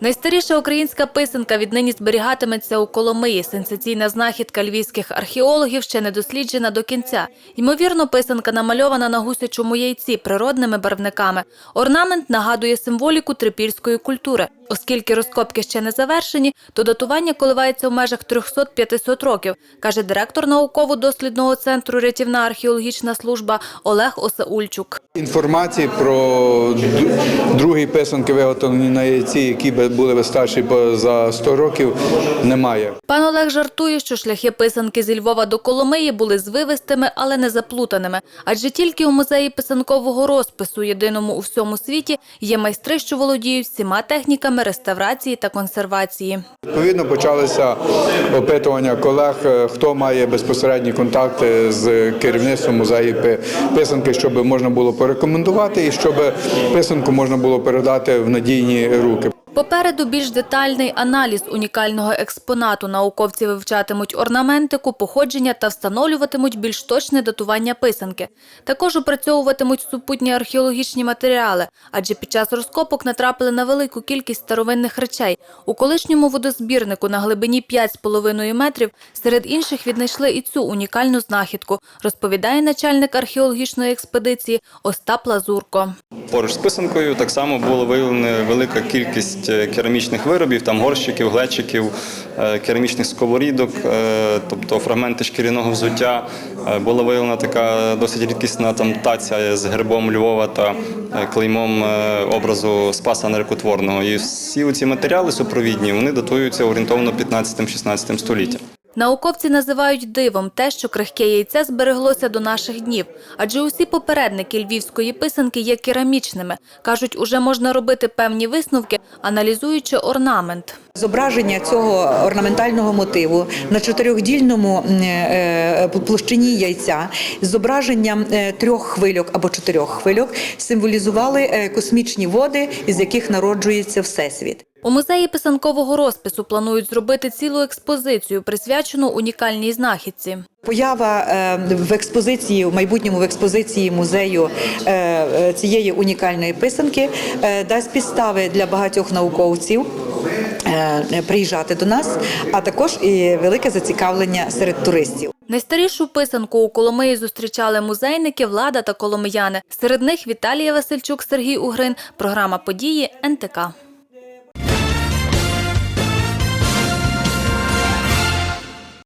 Найстаріша українська писанка віднині зберігатиметься у Коломиї. Сенсаційна знахідка львівських археологів ще не досліджена до кінця. Ймовірно, писанка намальована на гусячому яйці природними барвниками. Орнамент нагадує символіку трипільської культури. Оскільки розкопки ще не завершені, то датування коливається в межах 300-500 років, каже директор науково-дослідного центру Рятівна археологічна служба Олег Осаульчук. Інформації про другі писанки, виготовлені на яйці, які були би старші за 100 років, немає. Пан Олег жартує, що шляхи писанки зі Львова до Коломиї були звивистими, але не заплутаними. Адже тільки у музеї писанкового розпису, єдиному у всьому світі, є майстри, що володіють всіма техніками реставрації та консервації. Відповідно, почалися опитування колег, е, хто має безпосередні контакти з керівництвом музею писанки, щоб можна було порекомендувати і щоб писанку можна було передати в надійні руки. Попереду більш детальний аналіз унікального експонату. Науковці вивчатимуть орнаментику, походження та встановлюватимуть більш точне датування писанки. Також опрацьовуватимуть супутні археологічні матеріали, адже під час розкопок натрапили на велику кількість старовинних речей. У колишньому водозбірнику на глибині 5,5 метрів серед інших віднайшли і цю унікальну знахідку, розповідає начальник археологічної експедиції Остап Лазурко. Поруч з писанкою так само було виявлена велика кількість е, керамічних виробів, там горщиків, глечиків, е, керамічних сковорідок, е, тобто фрагменти шкіряного взуття. Була виявлена така досить рідкісна там таця з гербом Львова та клеймом образу Спаса Нерекотворного. І всі ці матеріали супровідні вони датуються орієнтовно 15-16 століттям. Науковці називають дивом те, що крихке яйце збереглося до наших днів, адже усі попередники львівської писанки є керамічними. Кажуть, уже можна робити певні висновки, аналізуючи орнамент. Зображення цього орнаментального мотиву на чотирьохдільному е, е, площині яйця з зображенням е, трьох хвильок або чотирьох хвильок символізували космічні води, із яких народжується всесвіт. У музеї писанкового розпису планують зробити цілу експозицію, присвячену унікальній знахідці. Поява в експозиції в майбутньому в експозиції музею цієї унікальної писанки дасть підстави для багатьох науковців. Е, Приїжджати до нас, а також і велике зацікавлення серед туристів. Найстарішу писанку у Коломиї зустрічали музейники, влада та коломияни. Серед них Віталія Васильчук, Сергій Угрин, програма події НТК.